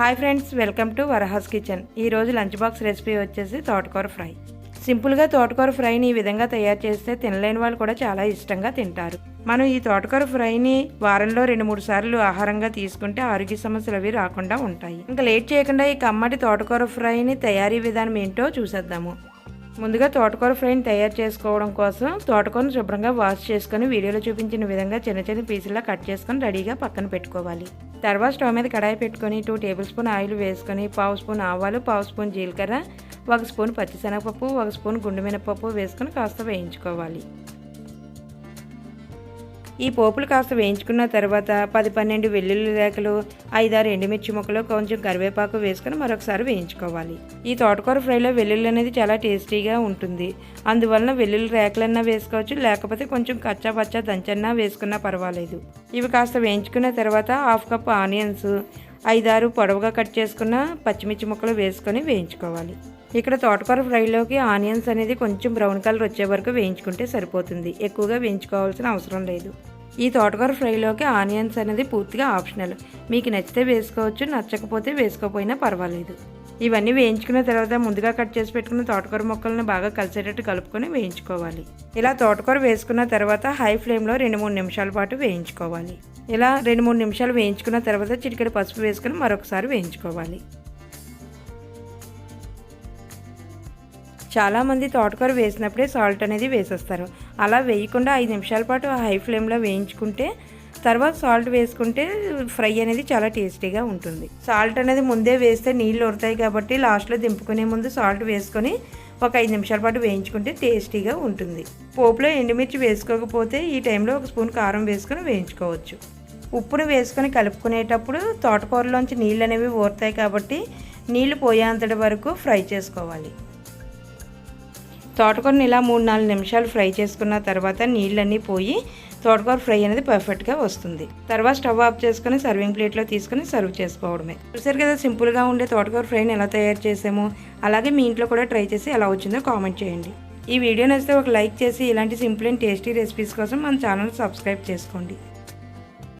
Hi friends welcome to Varahas kitchen. ఈ రోజు lunch box recipe వచ్చేసి తోటకూర ఫ్రై. సింపుల్గా తోటకూర ఫ్రైని ఈ విధంగా తయారు చేస్తే తినలేని వాళ్ళు కూడా చాలా ఇష్టంగా తింటారు. మనం ఈ తోటకూర ఫ్రైని వారంలో రెండు మూడు సార్లు ఆహారంగా తీసుకుంటే ఆరోగ్య సమస్యలు అవి రాకుండా ఉంటాయి. ఇంకా లేట్ చేయకుండా ఈ కమ్మటి తోటకూర ఫ్రైని తయారీ విధానం ఏంటో చూసేద్దాము. ముందుగా తోటకూర ఫ్రైని తయారు చేసుకోవడం కోసం తోటకూరను శుభ్రంగా వాష్ చేసుకొని వీడియోలో చూపించిన విధంగా చిన్న చిన్న పీసులా కట్ చేసుకొని రెడీగా పక్కన పెట్టుకోవాలి. తర్వాత స్టవ్ మీద కడాయి పెట్టుకొని టూ టేబుల్ స్పూన్ ఆయిల్ వేసుకొని పావు స్పూన్ ఆవాలు పావు స్పూన్ జీలకర్ర ఒక స్పూన్ పచ్చిశనగపప్పు ఒక స్పూన్ గుండు మినపప్పు వేసుకొని కాస్త వేయించుకోవాలి. ఈ పోపులు కాస్త వేయించుకున్న తర్వాత పది పన్నెండు వెల్లుల్లి రేఖలు ఐదారు ఎండుమిర్చి ముక్కలు కొంచెం కరివేపాకు వేసుకుని మరొకసారి వేయించుకోవాలి. ఈ తోటకూర ఫ్రైలో వెల్లుల్లి అనేది చాలా టేస్టీగా ఉంటుంది. అందువలన వెల్లుల్లి రేఖలన్నా వేసుకోవచ్చు లేకపోతే కొంచెం కచ్చా పచ్చా దంచన్నా వేసుకున్నా పర్వాలేదు. ఇవి కాస్త వేయించుకున్న తర్వాత హాఫ్ కప్ ఆనియన్స్ ఐదారు పొడవుగా కట్ చేసుకున్న పచ్చిమిర్చి ముక్కలు వేసుకొని వేయించుకోవాలి. ఇక్కడ తోటకూర ఫ్రైలోకి ఆనియన్స్ అనేది కొంచెం బ్రౌన్ కలర్ వచ్చే వరకు వేయించుకుంటే సరిపోతుంది. ఎక్కువగా వేయించుకోవాల్సిన అవసరం లేదు. ఈ తోటకూర ఫ్రైలోకి ఆనియన్స్ అనేది పూర్తిగా ఆప్షనల్. మీకు నచ్చితే వేసుకోవచ్చు నచ్చకపోతే వేసుకోకపోయినా పర్వాలేదు. ఇవన్నీ వేయించుకున్న తర్వాత ముందుగా కట్ చేసి పెట్టుకున్న తోటకూర మొక్కలను బాగా కలిసేటట్టు కలుపుకొని వేయించుకోవాలి. ఇలా తోటకూర వేసుకున్న తర్వాత హై ఫ్లేమ్లో రెండు మూడు నిమిషాల పాటు వేయించుకోవాలి. ఇలా రెండు మూడు నిమిషాలు వేయించుకున్న తర్వాత చిటికెడు పసుపు వేసుకుని మరొకసారి వేయించుకోవాలి. చాలామంది తోటకూర వేసినప్పుడే సాల్ట్ అనేది వేసేస్తారు. అలా వేయకుండా ఐదు నిమిషాల పాటు హై ఫ్లేమ్లో వేయించుకుంటే తర్వాత సాల్ట్ వేసుకుంటే ఫ్రై అనేది చాలా టేస్టీగా ఉంటుంది. సాల్ట్ అనేది ముందే వేస్తే నీళ్ళు ఉడతాయి కాబట్టి లాస్ట్లో దింపుకునే ముందు సాల్ట్ వేసుకొని ఒక ఐదు నిమిషాల పాటు వేయించుకుంటే టేస్టీగా ఉంటుంది. పోపులో ఎండుమిర్చి వేసుకోకపోతే ఈ టైంలో ఒక స్పూన్ కారం వేసుకొని వేయించుకోవచ్చు. ఉప్పును వేసుకొని కలుపుకునేటప్పుడు తోటకూరలోంచి నీళ్ళు అనేవి ఊరుతాయి కాబట్టి నీళ్ళు పోయేంతటి వరకు ఫ్రై చేసుకోవాలి. తోటకూరని ఇలా మూడు నాలుగు నిమిషాలు ఫ్రై చేసుకున్న తర్వాత నీళ్ళన్నీ పోయి తోటకూర ఫ్రై అనేది పర్ఫెక్ట్గా వస్తుంది. తర్వాత స్టవ్ ఆఫ్ చేసుకుని సర్వింగ్ ప్లేట్లో తీసుకుని సర్వ్ చేసుకోవడమే. చూసారు కదా సింపుల్గా ఉండే తోటకూర ఫ్రైని ఎలా తయారు చేసామో? అలాగే మీ ఇంట్లో కూడా ట్రై చేసి ఎలా వచ్చిందో కామెంట్ చేయండి. ఈ వీడియో నచ్చితే ఒక లైక్ చేసి ఇలాంటి సింపుల్ అండ్ టేస్టీ రెసిపీస్ కోసం మన ఛానల్ సబ్స్క్రైబ్ చేసుకోండి.